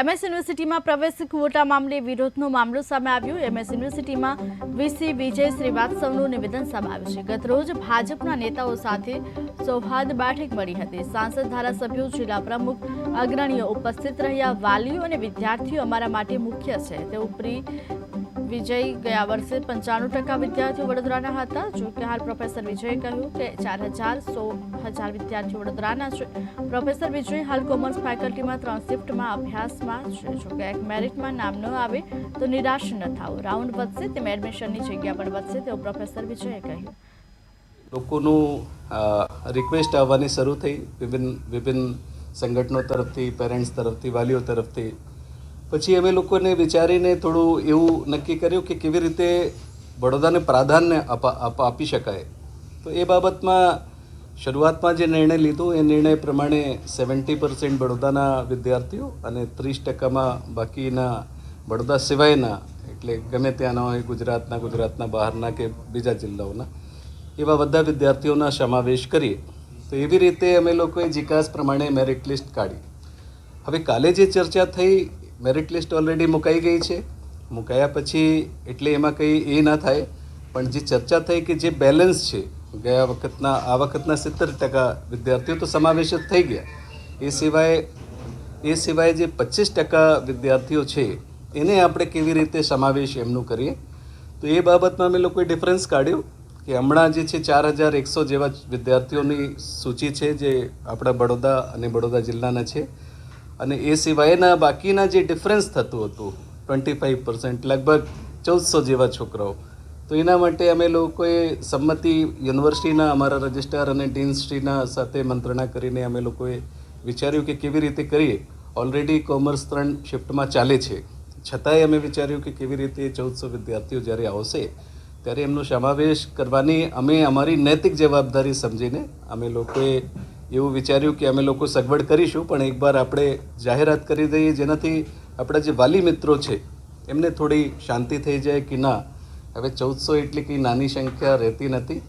MS યુનિવર્સિટીમાં પ્રવેશ quota મામલે વિરોધનો મામલો સામે આવ્યો. એમએસ યુનિવર્સિટીમાં વીસી વિજય શ્રીવાસ્તવનું નિવેદન સામે આવ્યું છે. ગતરોજ ભાજપના નેતાઓ સાથે સૌહાર્દ બેઠક મળી હતી. સાંસદ ધારાસભ્યો, જિલ્લા પ્રમુખ, અગ્રણીઓ ઉપસ્થિત રહ્યા. વાલીઓ અને વિદ્યાર્થીઓ અમારા માટે મુખ્ય છે. તે ઉપરી વિજય ગયા વર્ષે પંચાણું ટકા વિદ્યાર્થીઓ વડોદરાના હતા. જો કે હાલ પ્રોફેસર વિજયે કહ્યું કે ચાર હજાર સો હજાર વિદ્યાર્થીઓ વડોદરાના છે. પ્રોફેસર વિજય હાલ કોમર્સ ફેકલ્ટીમાં ત્રણ શિફ્ટમાં અભ્યાસમાં છે. જો કે એક મેરિટમાં નામ ન આવે તો નિરાશ ન થાવ રાઉન્ડ વધશે તેમ એડમિશનની જગ્યા પણ વધશે તેવું પ્રોફેસર વિજયે કહ્યું. લોકોનું રિક્વેસ્ટ આવવાની શરૂ થઈ. વિભિન્ન વિભિન્ન સંગઠનો તરફથી પેરેન્ટ્સ તરફથી, વાલીઓ તરફથી પછી અમે લોકોને વિચારીને થોડું એવું નક્કી કર્યું કે કેવી રીતે બડોદાને પ્રાધાન્ય આપી શકાય. તો એ બાબતમાં શરૂઆતમાં જે નિર્ણય લીધો, એ નિર્ણય પ્રમાણે સેવન્ટી પર્સન્ટ બડોદાના વિદ્યાર્થીઓ અને ત્રીસ ટકામાં બાકીના બડોદા સિવાયના, એટલે ગમે ત્યાંના હોય ગુજરાતના ગુજરાતના બહારના કે બીજા જિલ્લાઓના, એવા બધા વિદ્યાર્થીઓના સમાવેશ કરીએ. તો એવી રીતે અમે લોકોએ જીકાસ પ્રમાણે મેરિટ લિસ્ટ કાઢી. હવે કાલે જે ચર્ચા થઈ મેરિટ લિસ્ટ ઓલરેડી મુકાઈ ગઈ છે. મુકાયા પછી એટલે એમાં કંઈ એ ના થાય. પણ જે ચર્ચા થઈ કે જે બેલેન્સ છે, ગયા વખતના, આ વખતના સિત્તેર ટકા વિદ્યાર્થીઓ તો સમાવેશ જ થઈ ગયા. એ સિવાય એ સિવાય જે પચીસ ટકા વિદ્યાર્થીઓ છે, એને આપણે કેવી રીતે સમાવેશ એમનું કરીએ? તો એ બાબતમાં અમે લોકોએ ડિફરન્સ કાઢ્યું કે હમણાં જે છે ચાર હજાર એકસો જેવા વિદ્યાર્થીઓની સૂચિ છે જે આપણા બડોદા અને બડોદા જિલ્લાના છે. અને એ સિવાયના બાકીના જે ડિફરન્સ થતું હતું ટ્વેન્ટી ફાઇવ પર્સન્ટ લગભગ ચૌદસો જેવા છોકરાઓ. તો એના માટે અમે લોકોએ સંમતિ યુનિવર્સિટીના, અમારા રજિસ્ટ્રાર અને ડીનશ્રીના સાથે મંત્રણા કરીને અમે લોકોએ વિચાર્યું કે કેવી રીતે કરીએ. ઓલરેડી કોમર્સ ત્રણ શિફ્ટમાં ચાલે છે. છતાંય અમે વિચાર્યું કે કેવી રીતે ચૌદસો વિદ્યાર્થીઓ જ્યારે આવશે, ત્યારે એમનો સમાવેશ કરવાની અમે અમારી નૈતિક જવાબદારી સમજીને અમે લોકોએ એવું વિચાર્યું કે અમે લોકો સગવડ કરીશું, પણ એકવાર આપણે જાહેરાત કરી દઈએ જેનાથી આપણા જે વાલી મિત્રો છે, એમને થોડી શાંતિ થઈ જાય કે ના, હવે ચૌદસો એટલી કંઈ નાની સંખ્યા રહેતી નથી.